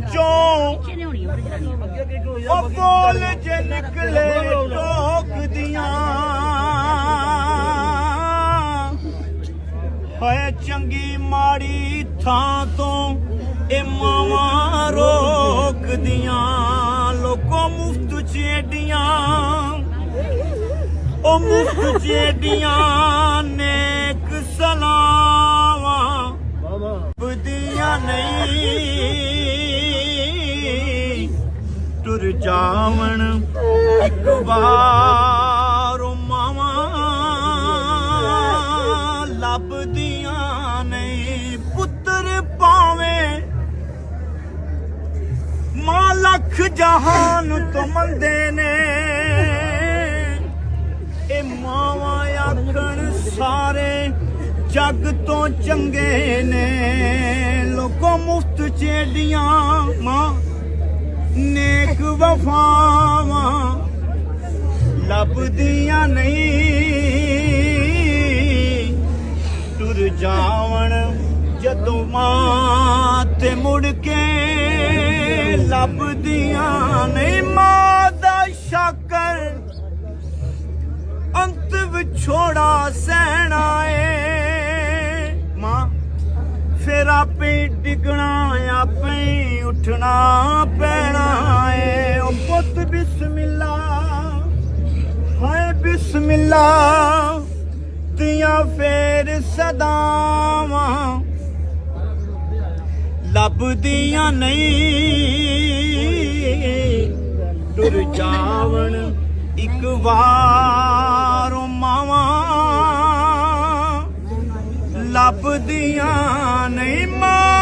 ਚੋਂ ਕਿਹਨੇ ਹੋਣੀ ਉਹ ਬੋਲ ਜੇ ਨਿਕਲੇ ਟੋਕਦੀਆਂ ਹੋਏ ਚੰਗੀ ਮਾੜੀ ਥਾਂ ਤੋਂ ਇਹ ਮਾਵਾਂ ਰੋਕਦੀਆਂ, ਲੋਕੋ ਮੁਫਤ ਚੇਡੀਆਂ। ਉਹ ਮੁਫਤ ਚੇਡੀਆਂ ਨੇ ਜਾਵਣ ਇੱਕ ਵਾਰ ਮਾਵਾਂ ਲੱਭਦੀਆਂ ਨਹੀਂ ਪੁੱਤਰ ਪਾਵੇਂ। ਮਾਂ ਲੱਖ ਜਹਾਨ ਤੋਂ ਮੰਦੇ ਨੇ। ਇਹ ਮਾਵਾਂ ਆਖਣ ਸਾਰੇ ਜੱਗ ਤੋਂ ਚੰਗੇ ਨੇ। ਲੋਕੋ ਮੁਫਤ ਚੇਡੀਆਂ ਮਾਂ ਨੇਕ ਵਫਾਵਾਂ ਲੱਭਦੀਆਂ ਨਹੀਂ। ਟੁਰ ਜਾਵਣ ਜਦੋਂ ਮਾਂ ਤੇ ਮੁੜ ਕੇ ਲੱਭਦੀਆਂ ਨਹੀਂ। ਮਾਂ ਦਾ ਸ਼ਾਕਰ ਅੰਤ ਵਿਛੋੜਾ ਸਹਿਣਾ ਏ। ਮਾਂ, ਫਿਰ ਆਪੇ ਡਿਗਣਾ ਉੱਠਣਾ ਪੈਣਾ ਏ। ਉਹ ਪੁੱਤ ਬਿਸਮਿਲ੍ਲਾ, ਹਾਏ ਬਿਸਮਿਲ੍ਲਾ, ਤੀਆਂ ਫੇਰ ਸਦਾਵਾਂ ਲੱਭਦੀਆਂ ਨਹੀਂ ਟੁਰ ਜਾਵਣ ਇੱਕ ਵਾਰ ਮਾਵਾਂ। ਲੱਭਦੀਆਂ ਨਹੀਂ ਮਾਂ।